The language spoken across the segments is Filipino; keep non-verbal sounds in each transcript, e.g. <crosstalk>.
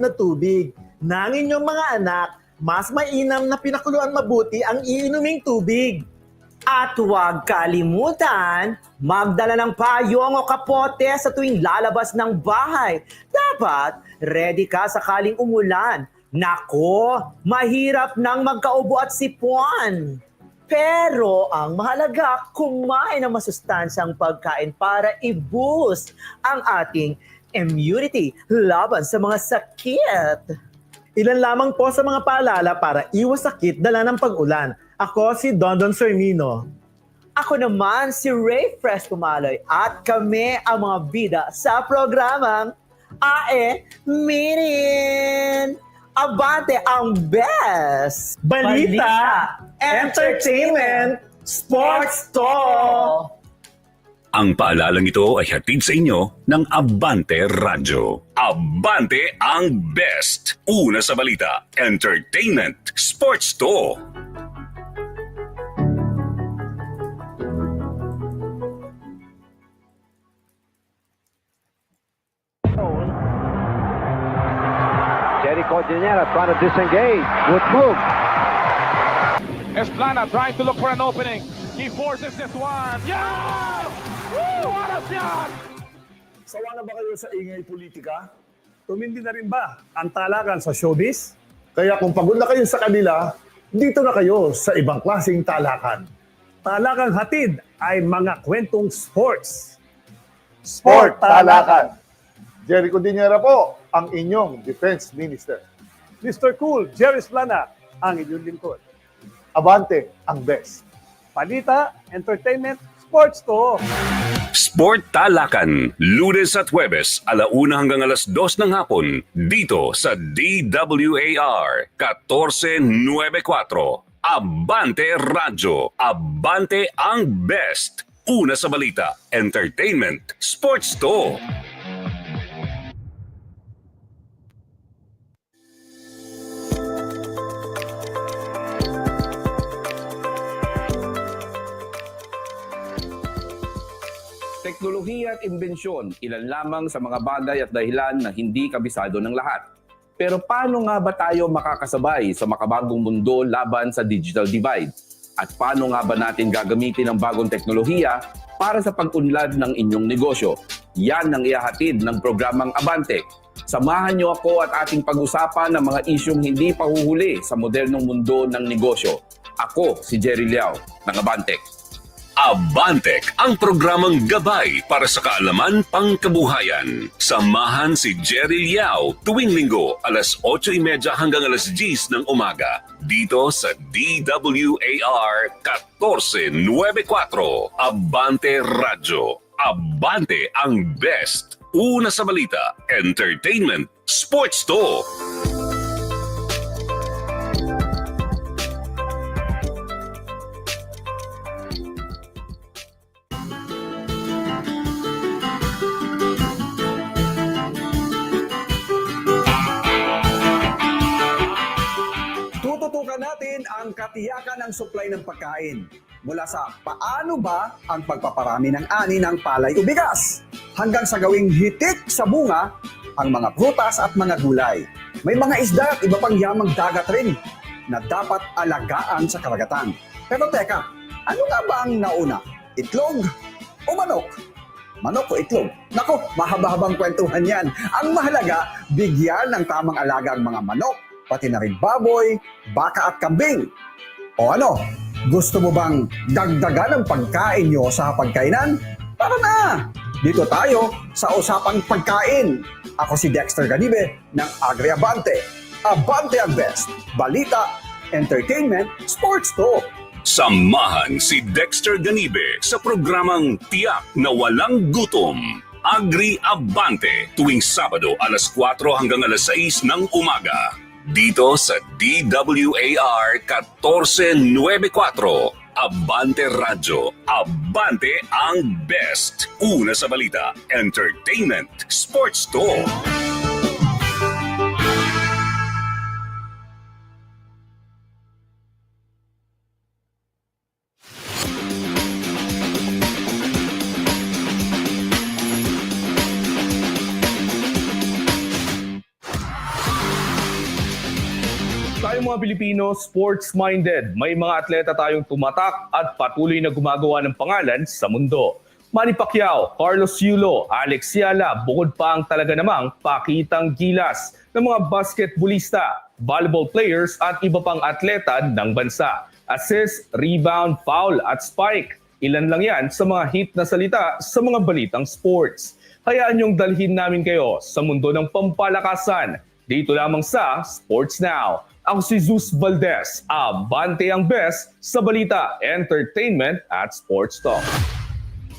na tubig. Nang inyong mga anak, mas mainam na pinakuluan mabuti ang iinuming tubig. At huwag kalimutan, magdala ng payong o kapote sa tuwing lalabas ng bahay. Dapat, ready ka sakaling umulan. Nako, mahirap nang magkaubo at sipon. Pero ang mahalaga, kumain ng masustansyang pagkain para i-boost ang ating immunity laban sa mga sakit. Ilan lamang po sa mga paalala para iwas sakit dala ng pag-ulan. Ako si Dondon Sermino. Ako naman si Ray Fresh Pumaloy at kami ang mga bida sa programang AE Minin! Abante ang best! Balita, entertainment, sports talk. Ang paalalang ito ay hatid sa inyo ng Abante Radyo. Abante ang best. Una sa balita, entertainment, sports to. Jerry Cordillera trying to disengage. Good move. Esplana trying to look for an opening. He forces this one. Yeah! A shot! Sawa na ba kayo sa ingay politika? Tumindi na rin ba ang talakan sa showbiz? Kaya kung pagod na kayo sa kanila, dito na kayo sa ibang klaseng talakan. Talakang hatid ay mga kwentong sports. Sport Talakan. Jericho Diñera po, ang inyong Defense Minister. Mr. Cool, Jerry Splana, ang inyong lingkod. Abante ang best. Palita, entertainment, sports to. Sport Talakan, Lunes at Huwebes, alauna hanggang alas dos ng hapon, dito sa DWAR 1494. Abante Radyo, Abante ang best. Una sa balita, entertainment, sports to. Teknolohiya at imbensyon, ilan lamang sa mga bagay at dahilan na hindi kabisado ng lahat. Pero paano nga ba tayo makakasabay sa makabagong mundo laban sa digital divide? At paano nga ba natin gagamitin ang bagong teknolohiya para sa pag-unlad ng inyong negosyo? Yan ang ihahatid ng programang Abante. Samahan niyo ako at ating pag-usapan ng mga isyong hindi pahuhuli sa modernong mundo ng negosyo. Ako si Jerry Liao ng Abante. Abantec, ang programang gabay para sa kaalaman pangkabuhayan. Samahan si Jerry Liao tuwing linggo alas 8.30 hanggang alas 10 ng umaga dito sa DWAR 1494 Abante Radyo. Abante ang best. Una sa balita, entertainment, sports to. Katiyakan ng supply ng pagkain mula sa paano ba ang pagpaparami ng ani ng palay o bigas hanggang sa gawing hitik sa bunga ang mga prutas at mga gulay. May mga isda at iba pang yamang dagat rin na dapat alagaan sa karagatan. Pero teka, ano nga ba ang nauna? Itlog o manok? Manok o itlog? Nako, mahaba-habang kwentuhan yan. Ang mahalaga, bigyan ng tamang alaga ang mga manok, pati na rin baboy, baka at kambing. O ano, gusto mo bang dagdagan ang pagkain nyo sa pagkainan? Tara na! Dito tayo sa Usapang Pagkain. Ako si Dexter Ganibe ng Agri Abante. Abante ang best. Balita, entertainment, sports talk. Samahan si Dexter Ganibe sa programang Tiyak na Walang Gutom. Agri Abante tuwing Sabado alas 4 hanggang alas 6 ng umaga. Dito sa DWAR 1494. Abante Radyo. Abante ang best. Una sa balita, entertainment, sports to. Mga Pilipino, sports-minded. May mga atleta tayong tumatak at patuloy na gumagawa ng pangalan sa mundo. Manny Pacquiao, Carlos Yulo, Alex Yala, bukod pa ang talaga namang pakitang gilas ng mga basketballista, volleyball players at iba pang atleta ng bansa. Assist, rebound, foul at spike. Ilan lang yan sa mga hit na salita sa mga balitang sports. Hayaan niyong dalhin namin kayo sa mundo ng pampalakasan. Dito lamang sa Sports Now. Ako si Zeus Valdez, abante ang best sa balita, entertainment at sports talk.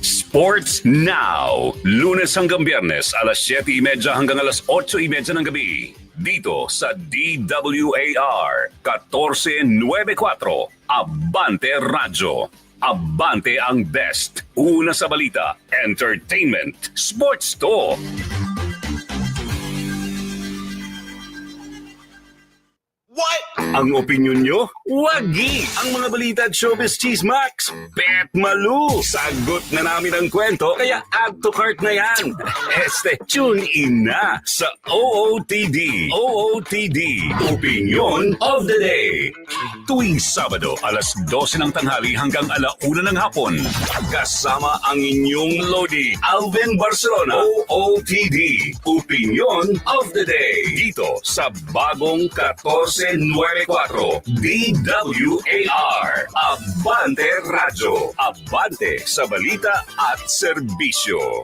Sports Now. Lunes hanggang biyernes, alas 7.30 hanggang alas 8.30 ng gabi. Dito sa DWAR 1494 Abante Radyo. Abante ang best. Una sa balita, entertainment, sports to. Ang opinion nyo? Wagi! Ang mga balita at showbiz chismax. Bet Malu! Sagot na namin ang kwento, kaya add to cart na yan. <laughs> Este, tune in na sa OOTD. OOTD. Opinion of the Day. Tuwing Sabado, alas 12 ng tanghali hanggang alauna ng hapon. Kasama ang inyong Lodi, Alvin Barcelona. OOTD. Opinion of the Day. Dito sa bagong 1494 DWAR. Abante Radyo. Abante sa balita at serbisyo.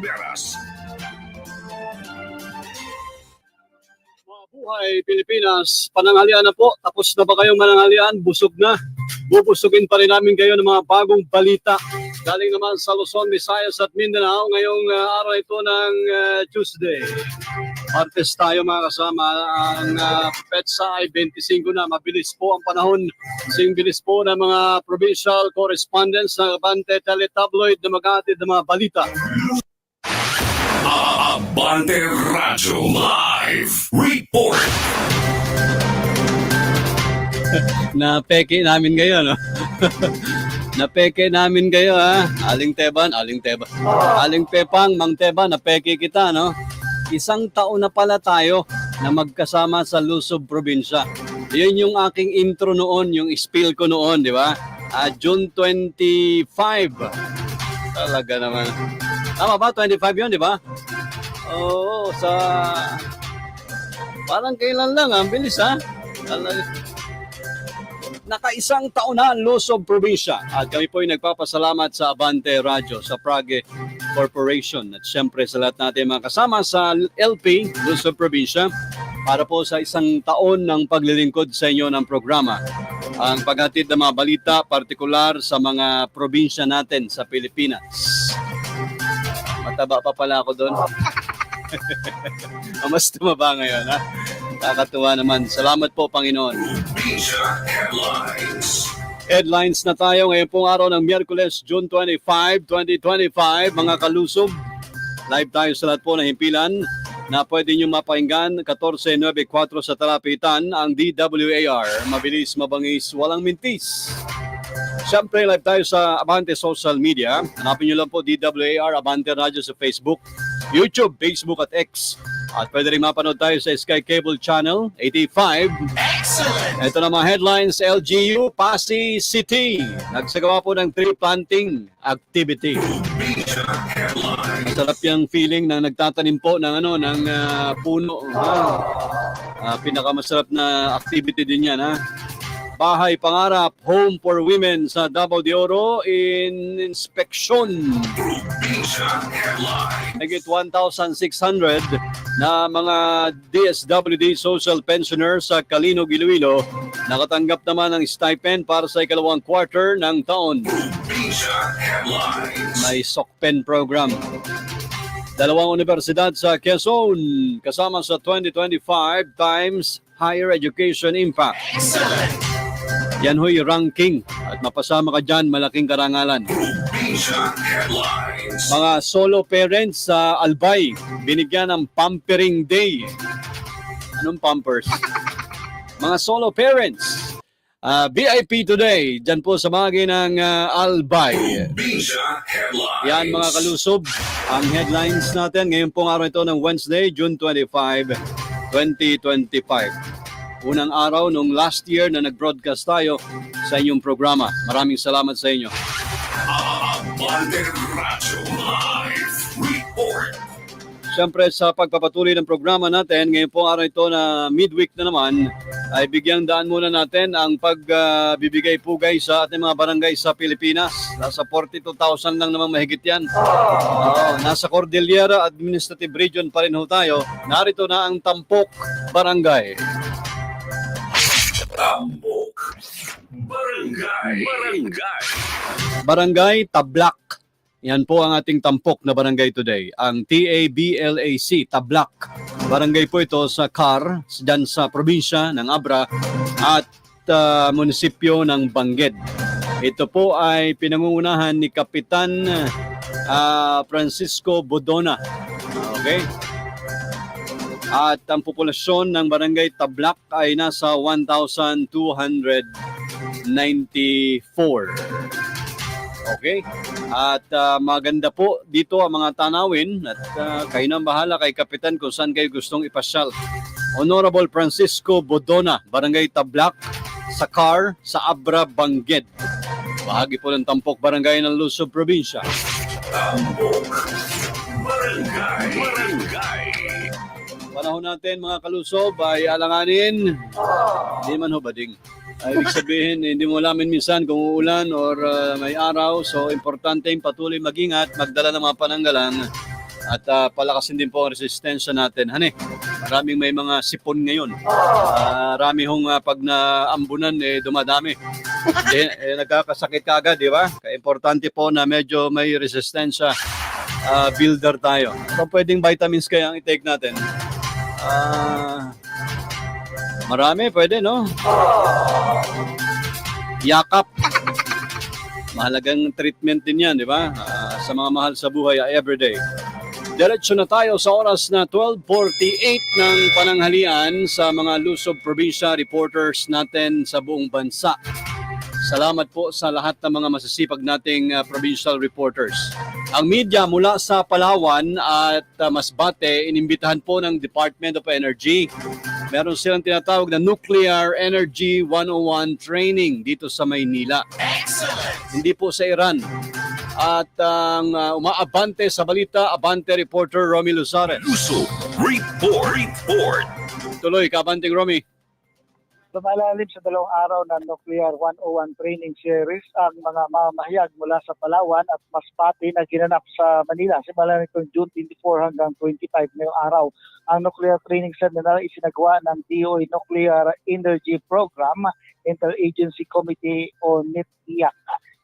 Beras. Mga buhay Pilipinas, pananghalian na po. Tapos na ba kayong mananghalian? Busog na. Bubusugin pa rin namin kayo ng mga bagong balita. Galing naman sa Luzon, Visayas at Mindanao ngayong uh, araw ito ng uh, Tuesday. Martes tayo mga kasama. Ang uh, petsa ay 25 na. Mabilis po ang panahon. Sing bilis po ng mga provincial correspondents ng Abante Teletabloid na maghatid ng mga balita. Abante Radyo Live Report. <laughs> Napeke namin kayo, no? <laughs> napeke namin kayo, ha? Aling Teban, Aling Teban. Aling Pepang, Mang Teban, napeke kita, no? Isang taon na pala tayo na magkasama sa Lusob Probinsya. Yun yung aking intro noon, yung spiel ko noon, di ba? Ah, June 25. Talaga naman. Tama ba? 25 yun, di ba? Oo, sa... Parang kailan lang, ang bilis, ha? Talaga nakaisang taon na ang Luzon Probinsya at kami po ay nagpapasalamat sa Abante Radio, sa Prague Corporation at siyempre sa lahat natin mga kasama sa LP Luzon Probinsya para po sa isang taon ng paglilingkod sa inyo ng programa. Ang paghatid ng mga balita, partikular sa mga probinsya natin sa Pilipinas. Mataba pa pala ako doon. <laughs> Mas tumaba ngayon, ha? Nakakatuwa naman. Salamat po, Panginoon. Headlines na tayo ngayon pong araw ng Miyerkules, June 25, 2025. Mga kalusob, live tayo sa lahat po ng himpilan na pwede nyo mapakinggan 1494 sa Talapitan ang DWAR. Mabilis, mabangis, walang mintis. Siyempre, live tayo sa Abante Social Media. Hanapin nyo lang po DWAR, Abante Radio sa Facebook, YouTube, Facebook at X. At pwede rin mapanood tayo sa Sky Cable Channel 85. Excellent! Ito na mga headlines, LGU, Pasay City. Nagsagawa po ng tree planting activity. Masarap yung feeling na nagtatanim po ng ano ng ah, puno. Ha? Ah, pinakamasarap na activity din yan ha. Bahay Pangarap, Home for Women sa Davao de Oro in inspection. Nagit 1,600 na mga DSWD social pensioners sa Calino, Iloilo nakatanggap naman ng stipend para sa ikalawang quarter ng taon. May SOCPEN program. Dalawang universidad sa Quezon kasama sa 2025 Times Higher Education Impact. Yan ho'y ranking at mapasama ka dyan, malaking karangalan. Mga solo parents sa Albay, binigyan ng pampering day. Anong pampers? Mga solo parents, ah, VIP today, dyan po sa bagay ng ah, Albay. Yan mga kalusob, ang headlines natin ngayon pong araw ito ng Wednesday, June 25, 2025 unang araw nung last year na nag-broadcast tayo sa inyong programa. Maraming salamat sa inyo. Siyempre sa pagpapatuloy ng programa natin, ngayon pong araw ito na midweek na naman, ay bigyang daan muna natin ang pagbibigay pugay sa ating mga barangay sa Pilipinas. Nasa 42,000 lang naman mahigit yan. Oo, nasa Cordillera Administrative Region pa rin ho tayo. Narito na ang Tampok Barangay. Tambok. Barangay. Barangay. Barangay Tablak. Yan po ang ating tampok na barangay today. Ang T-A-B-L-A-C, Tablak. Barangay po ito sa Car, dyan sa probinsya ng Abra at ah, munisipyo ng Bangged. Ito po ay pinangungunahan ni Kapitan ah, Francisco Bodona. Okay? At ang populasyon ng barangay Tablak ay nasa 1,294. Okay? At ah, maganda po dito ang mga tanawin at ah, kayo na ang bahala kay Kapitan kung saan kayo gustong ipasyal. Honorable Francisco Bodona, Barangay Tablak, sa Car, sa Abra, Bangged. Bahagi po ng Tampok Barangay ng Luzon, Probinsya. Barangay. Barangay. Panahon natin mga kalusob ay alanganin. Hindi man ho bading. Ay, ibig sabihin, hindi mo alamin minsan kung uulan or uh, may araw. So, importante yung patuloy mag-ingat, magdala ng mga pananggalang at uh, palakasin din po ang resistensya natin. Hane, maraming may mga sipon ngayon. Uh, rami hong uh, pag naambunan, eh, dumadami. eh, eh, nagkakasakit kagad, di ba? Kaya importante po na medyo may resistensya uh, builder tayo. So, pwedeng vitamins kaya ang i-take natin. Ah, marami, pwede, no? Yakap. Mahalagang treatment din yan, di ba? Ah, sa mga mahal sa buhay, ah, everyday. Diretso na tayo sa oras na 12.48 ng pananghalian sa mga Luzon Provincia reporters natin sa buong bansa. Salamat po sa lahat ng mga masisipag nating uh, provincial reporters. Ang media mula sa Palawan at uh, Masbate, inimbitahan po ng Department of Energy. Meron silang tinatawag na Nuclear Energy 101 Training dito sa Maynila. Hindi po sa Iran. At ang uh, umaabante sa balita, abante reporter Romy Luzares. Puso. Report. Report. Tuloy, kabanting Romy. Lumalalim sa dalawang araw ng Nuclear 101 Training Series ang mga mamahayag mula sa Palawan at Masbate na ginanap sa Manila. Simula nitong June 24 hanggang 25 ngayong araw. Ang Nuclear Training Seminar isinagawa ng DOE Nuclear Energy Program Interagency Committee o NITIAC.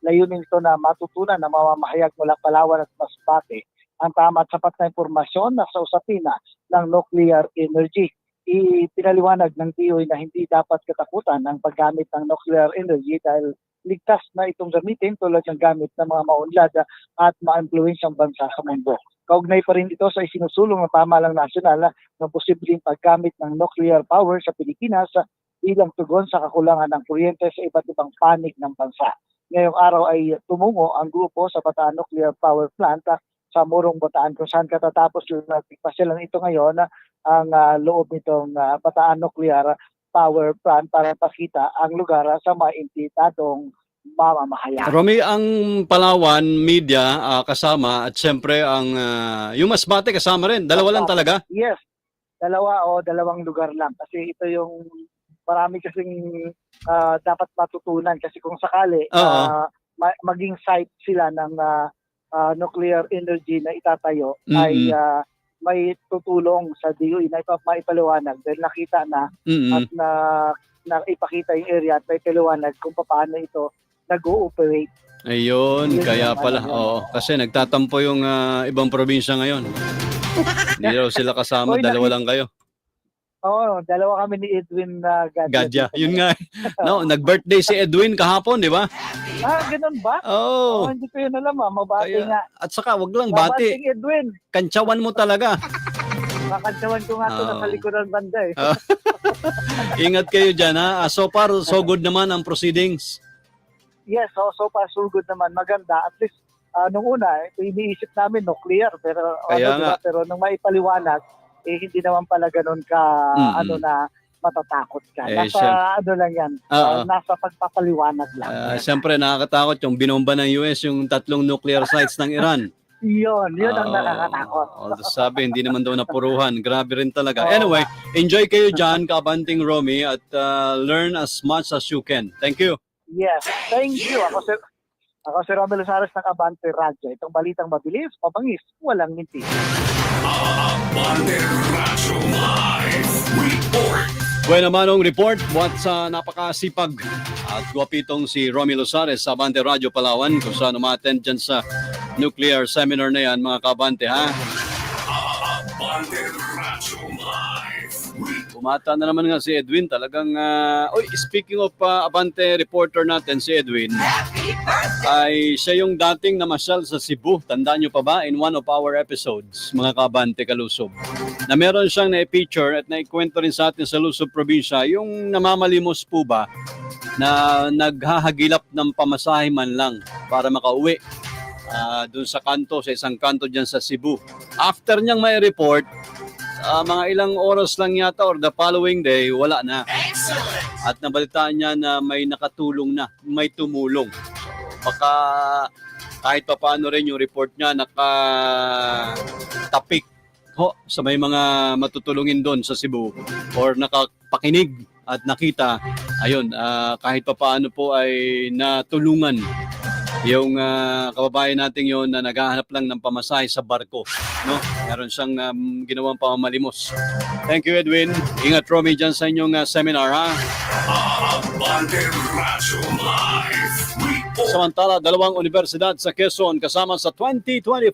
Layunin ito na matutunan ng mamamahayag mula Palawan at Masbate ang tama at sapat na impormasyon na sa usapin na ng nuclear energy ipinaliwanag ng DOE na hindi dapat katakutan ang paggamit ng nuclear energy dahil ligtas na itong gamitin tulad ng gamit ng mga maunlad at ma-influensyang bansa sa mundo. Kaugnay pa rin ito sa isinusulong ng pamalang nasyonal na posibleng paggamit ng nuclear power sa Pilipinas bilang tugon sa kakulangan ng kuryente sa iba't ibang panig ng bansa. Ngayong araw ay tumungo ang grupo sa Bataan Nuclear Power Plant sa Murong Bataan kung saan katatapos yung nagpasyalan ito ngayon ang ah, loob nitong ah, Bataan Nuclear Power Plant para pakita ang lugar sa mga impitadong mamamahayan. Romy, ang Palawan media ah, kasama at siyempre ang ah, yung Masbate kasama rin. Dalawa lang talaga. Yes, dalawa o dalawang lugar lang kasi ito yung marami kasing ah, dapat matutunan kasi kung sakali Oo. ah, ma- maging site sila ng ah, ah, nuclear energy na itatayo Mm-mm. ay ah, may tutulong sa DOE na ipa- maipaliwanag dahil nakita na Mm-mm. at na, na ipakita yung area at may paliwanag kung paano ito nag-ooperate. Ayun, Yun kaya yung pala. ano. Oo, kasi nagtatampo yung ah, ibang probinsya ngayon. <laughs> Hindi daw sila kasama, Oy, dalawa lang kayo. Oo, dalawa kami ni Edwin na Gadya. Gadya, <laughs> yun nga. No, nag-birthday si Edwin kahapon, di ba? Ah, ganun ba? Oo. Oh, hindi ko yun alam ah. Mabati Kaya- nga. At saka, wag lang bati. Edwin. Kantsawan mo talaga. Makantsawan ko nga ito Oo. nasa likuran banda eh. Ah. <laughs> Ingat kayo dyan, ha? Ah, So far, so good naman ang proceedings. Yes, so, so far so good naman. Maganda. At least, ah, nung una, eh, iniisip namin nuclear. Pero, Kaya ano, diba? nga. pero nung maipaliwanag, eh, hindi naman pala ganun ka, Mm-mm. ano na, matatakot ka. Eh, nasa, syem- ano lang yan, ah, nasa pagpapaliwanag lang. Ah, Siyempre, nakakatakot yung binomba ng US, yung tatlong nuclear sites ng Iran. yun, yun ang Oo. nakakatakot. Although sabi, hindi naman daw napuruhan. Grabe rin talaga. Anyway, enjoy kayo dyan, kabanting Romy, at uh, learn as much as you can. Thank you. Yes, thank you. Ako si, ako si Romel Saras ng Abante Radyo. Itong balitang mabilis, mabangis, walang minti. Buena manong report buat sa napakasipag at gwapitong si Romy Losares sa Abante Radio Palawan kung saan umattend dyan sa nuclear seminar na yan mga kabante ha. Umata na naman nga si Edwin talagang uh, oy speaking of uh, Abante reporter natin si Edwin ay siya yung dating namasyal sa Cebu. Tandaan nyo pa ba? In one of our episodes mga kabante kalusob. Na meron siyang na-feature at naikwento rin sa atin sa Luzon probinsya yung namamalimos po ba na naghahagilap ng pamasahe man lang para makauwi ah, dun sa kanto, sa isang kanto dyan sa Cebu. After niyang may report, ah, mga ilang oras lang yata or the following day, wala na. At nabalitaan niya na may nakatulong na, may tumulong. Baka kahit pa paano rin yung report niya nakatapik ho sa may mga matutulungin doon sa Cebu or nakapakinig at nakita ayun ah, kahit pa paano po ay natulungan yung ah, kababayan natin yon na naghahanap lang ng pamasahe sa barko no meron siyang um, ginawang pamamalimos thank you Edwin ingat Romy dyan sa inyong ah, seminar ha Samantala, dalawang universidad sa Quezon kasama sa 2025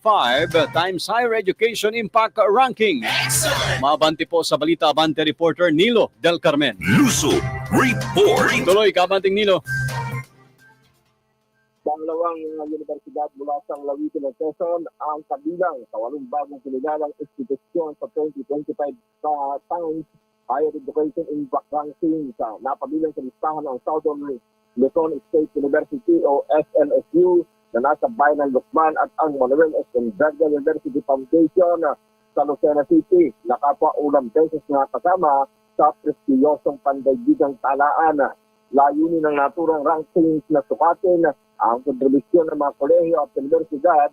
Times Higher Education Impact Ranking. Mabanti po sa balita Abante reporter Nilo Del Carmen. Luso Report. Tuloy, kabanting Nilo. Dalawang universidad mula sa Lawitin ng Quezon ang kabilang sa walong bagong kinilalang institusyon sa 2025 sa Times Higher Education Impact Ranking sa napabilang sa listahan ng Southern Luzon State University o SLSU na nasa bayan ng Lukman at ang Manuel S. Gonzaga University Foundation sa Lucena City. Nakapwa ulang beses na kasama sa prestiyosong pandaigdigang talaan layunin ng naturang rankings na sukatin ang kontribusyon ng mga kolehiyo at universidad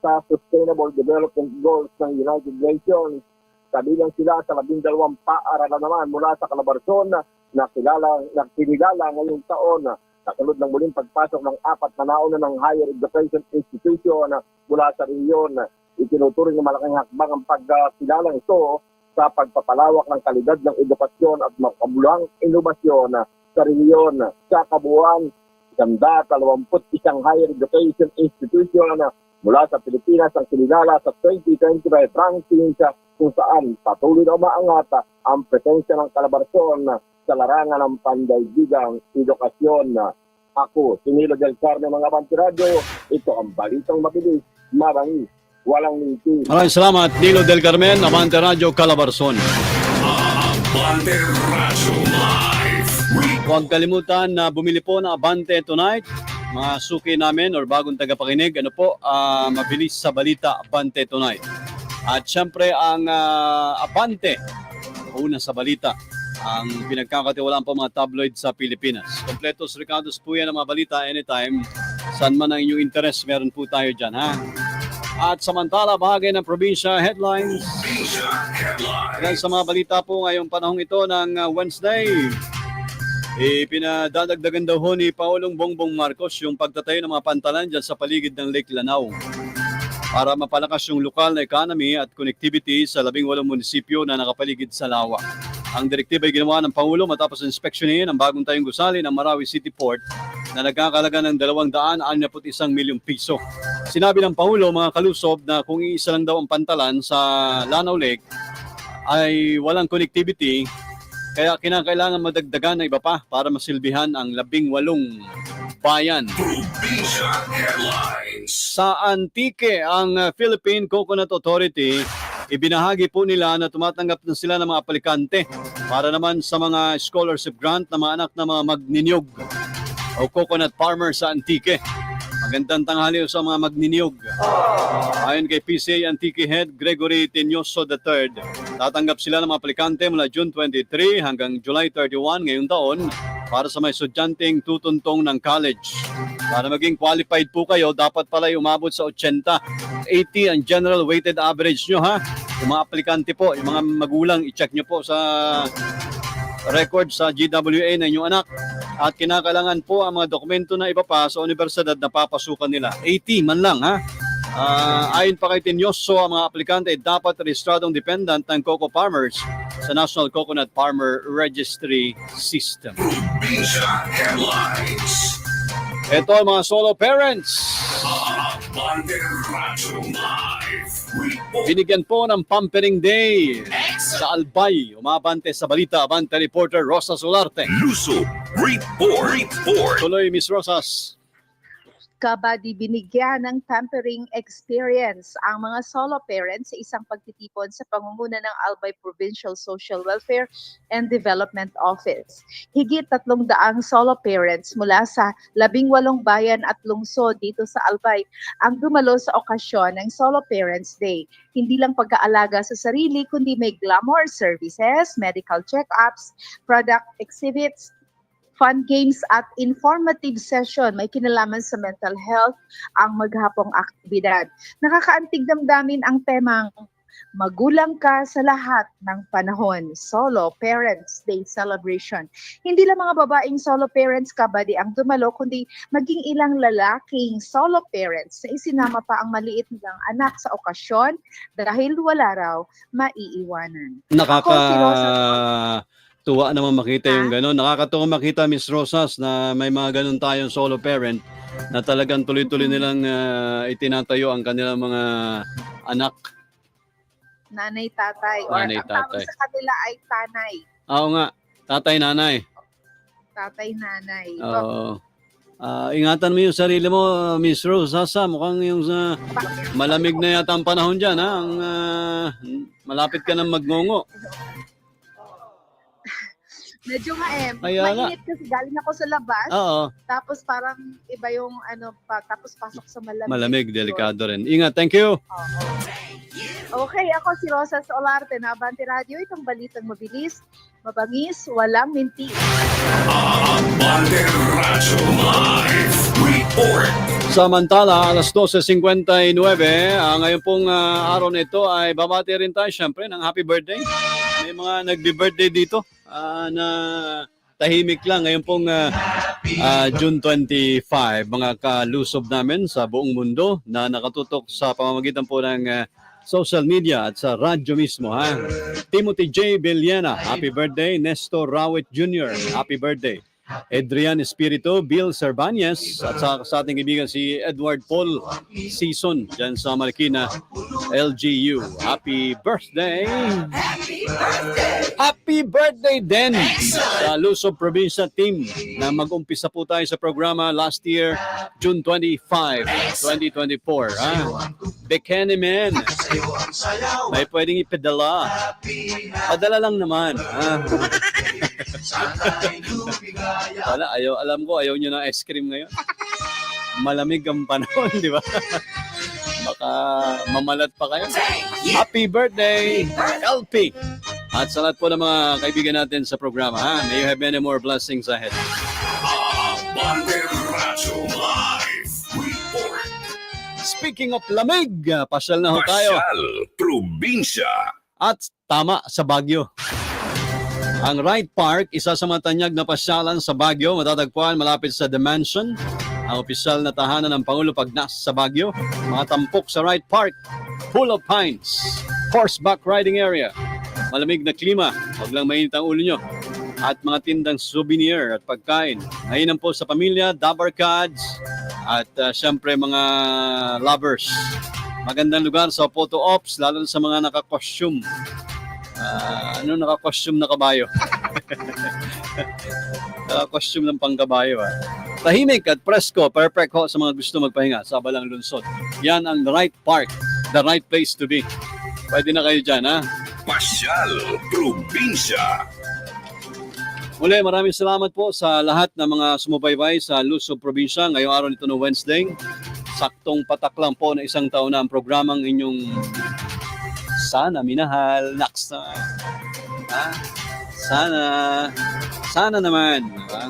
sa Sustainable Development Goals ng United Nations. Kabilang sila sa labing dalawang paaralan naman mula sa Calabarzon na kilala, na kinilala ngayong taon Nakalod ng muling pagpasok ng apat na nauna ng higher education institution mula sa rehiyon. Itinuturing ng malaking hakbang ang pagkilala ito sa pagpapalawak ng kalidad ng edukasyon at makabuluhang inobasyon sa rehiyon. Sa kabuuan, ganda 21 higher education institution mula sa Pilipinas ang kinilala sa 2025 ranking kung saan patuloy na umaangat ang presensya ng Calabarzon sa larangan ng pandaigdigang edukasyon. Ako, si Nilo Del Carmen, mga Bantirado, ito ang balitang mabilis, marami, walang minti. Maraming salamat, Nilo Del Carmen, Abante Radio, Calabarzon. Abante Radio Live. Huwag kalimutan na bumili po ng Abante tonight. Mga suki namin or bagong tagapakinig, ano po, ah, mabilis sa balita, Abante tonight. At syempre ang ah, Abante, una sa balita, ang pinagkakatiwalaan po mga tabloid sa Pilipinas. Kompletos recados po yan ng mga balita anytime. Saan man ang inyong interest, meron po tayo dyan, ha? At samantala, bahagi ng probinsya headlines. Ilan sa mga balita po ngayong panahong ito ng uh, Wednesday. Ipinadadagdagan daw ni Paulong Bongbong Marcos yung pagtatayo ng mga pantalan dyan sa paligid ng Lake Lanao para mapalakas yung lokal na economy at connectivity sa labing walong munisipyo na nakapaligid sa lawa. Ang direktiba ay ginawa ng Pangulo matapos inspeksyonin ang bagong tayong gusali ng Marawi City Port na nagkakalaga ng 261 milyong piso. Sinabi ng Pangulo mga kalusob na kung iisa lang daw ang pantalan sa Lanao Lake ay walang connectivity kaya kinakailangan madagdagan ng iba pa para masilbihan ang labing walong bayan. Sa Antique, ang Philippine Coconut Authority, ibinahagi po nila na tumatanggap na sila ng mga aplikante para naman sa mga scholarship grant na mga anak ng mga magninyog o coconut farmer sa Antique. Magandang tanghali sa mga magninyog. Ayon kay PCA Antique Head Gregory Tenyoso III, tatanggap sila ng mga aplikante mula June 23 hanggang July 31 ngayong taon para sa mga estudyanteng tutuntong ng college. Para maging qualified po kayo, dapat pala umabot sa 80. 80 ang general weighted average nyo ha. Yung mga aplikante po, yung mga magulang, i-check nyo po sa record sa GWA ng inyong anak. At kinakailangan po ang mga dokumento na iba pa sa universidad na papasukan nila. 80 man lang ha. Ah, ayon pa kay Tinyoso, ang mga aplikante dapat rehistradong dependent ng Coco Farmers sa National Coconut Farmer Registry System. Ito ang mga solo parents. Binigyan po ng Pampering Day sa Albay. Umabante sa balita, Abante reporter Rosa Solarte. Luso Report. Report. Tuloy, Miss Rosas. Kabady binigyan ng pampering experience ang mga solo parents sa isang pagtitipon sa pangunguna ng Albay Provincial Social Welfare and Development Office. Higit tatlong daang solo parents mula sa labing walong bayan at lungsod dito sa Albay ang dumalo sa okasyon ng Solo Parents Day. Hindi lang pag-aalaga sa sarili kundi may glamour services, medical check-ups, product exhibits, fun games at informative session. May kinalaman sa mental health ang maghapong aktibidad. Nakakaantig damdamin ang temang Magulang ka sa lahat ng panahon. Solo Parents Day Celebration. Hindi lang mga babaeng solo parents kabady ang dumalo, kundi maging ilang lalaking solo parents na isinama pa ang maliit nilang anak sa okasyon dahil wala raw maiiwanan. Nakaka... Ako, si Rosa. Tuwa naman makita yung gano'n. Nakakatuwa makita, Miss Rosas, na may mga gano'n tayong solo parent na talagang tuloy-tuloy nilang ah, itinatayo ang kanilang mga anak. Nanay, tatay. Or Nanay, ang tawag tatay. sa kanila ay tanay. Oo nga, tatay, nanay. Tatay, nanay. Oo. Ah, ingatan mo yung sarili mo, Miss Rosas. ha? Mukhang yung sa malamig na yata ang panahon dyan. Ha? Ang, ah, malapit ka ng magngongo. Medyo nga eh. Kaya nga. mainit kasi galing ako sa labas. Oo, Tapos parang iba yung ano pa. Tapos pasok sa malamig. malamig, delikado rin. Ingat, thank you. Okay, ako si Rosa Solarte na Abante Radio. Itong balitang mabilis, mabangis, walang minti. Samantala, alas 12.59, ah, ngayon pong ah, araw na ito ay babati rin tayo syempre ng happy birthday. May mga nagbi-birthday dito ah, na tahimik lang ngayon pong ah, ah, June 25. Mga kalusob namin sa buong mundo na nakatutok sa pamamagitan po ng ah, social media at sa radyo mismo. Ha? Timothy J. Villena, happy birthday. Nestor Rawit Jr., happy birthday. Adrian Espiritu, Bill Cervantes, at sa, sa ating kaibigan si Edward Paul Season dyan sa Marikina, LGU. Happy birthday! Happy birthday! Happy birthday din sa Luzon Provincia team na mag-umpisa po tayo sa programa last year, June 25, 2024. Ha? Bikini Man. May pwedeng ipadala. Padala lang naman. Ha? Wala, ayaw, alam ko, ayaw nyo ng ice cream ngayon. Malamig ang panahon, di ba? Baka mamalat pa kayo. Happy birthday, LP! At sa lahat po ng mga kaibigan natin sa programa, ha? May you have many more blessings ahead. Speaking of lamig, pasyal na ho tayo. Pasyal, probinsya. At tama sa Baguio. Ang Wright Park, isa sa mga tanyag na pasyalan sa Baguio, matatagpuan malapit sa The Mansion. Ang opisyal na tahanan ng Pangulo pag nasa sa Baguio. Mga sa Wright Park, full of pines. Horseback riding area. Malamig na klima, huwag lang mainit ang ulo nyo. At mga tindang souvenir at pagkain. Mainam po sa pamilya, Dabar Cards, at uh, syempre mga lovers. Magandang lugar sa photo ops, lalo sa mga naka-costume. Ah, ano naka-costume na kabayo? <laughs> naka-costume ng pangkabayo. Ah. Tahimik at presko, perfect ho sa mga gusto magpahinga sa Balang Lunsod. Yan ang right park, the right place to be. Pwede na kayo dyan, ha? Pasyal, probinsya. Muli, maraming salamat po sa lahat ng mga sumubaybay sa Luzon Probinsya ngayong araw nito no Wednesday. Saktong patak lang po na isang taon na ang programang inyong sana minahal. Naks na. Ha? Sana. Sana naman. Diba?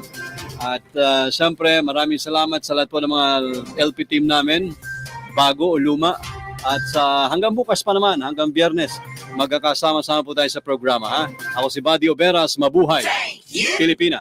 At uh, syempre, maraming salamat sa lahat po ng mga LP team namin, bago o luma. At sa hanggang bukas pa naman, hanggang biyernes, magkakasama-sama po tayo sa programa. Ha? Ako si Buddy Oberas, mabuhay! Pilipina.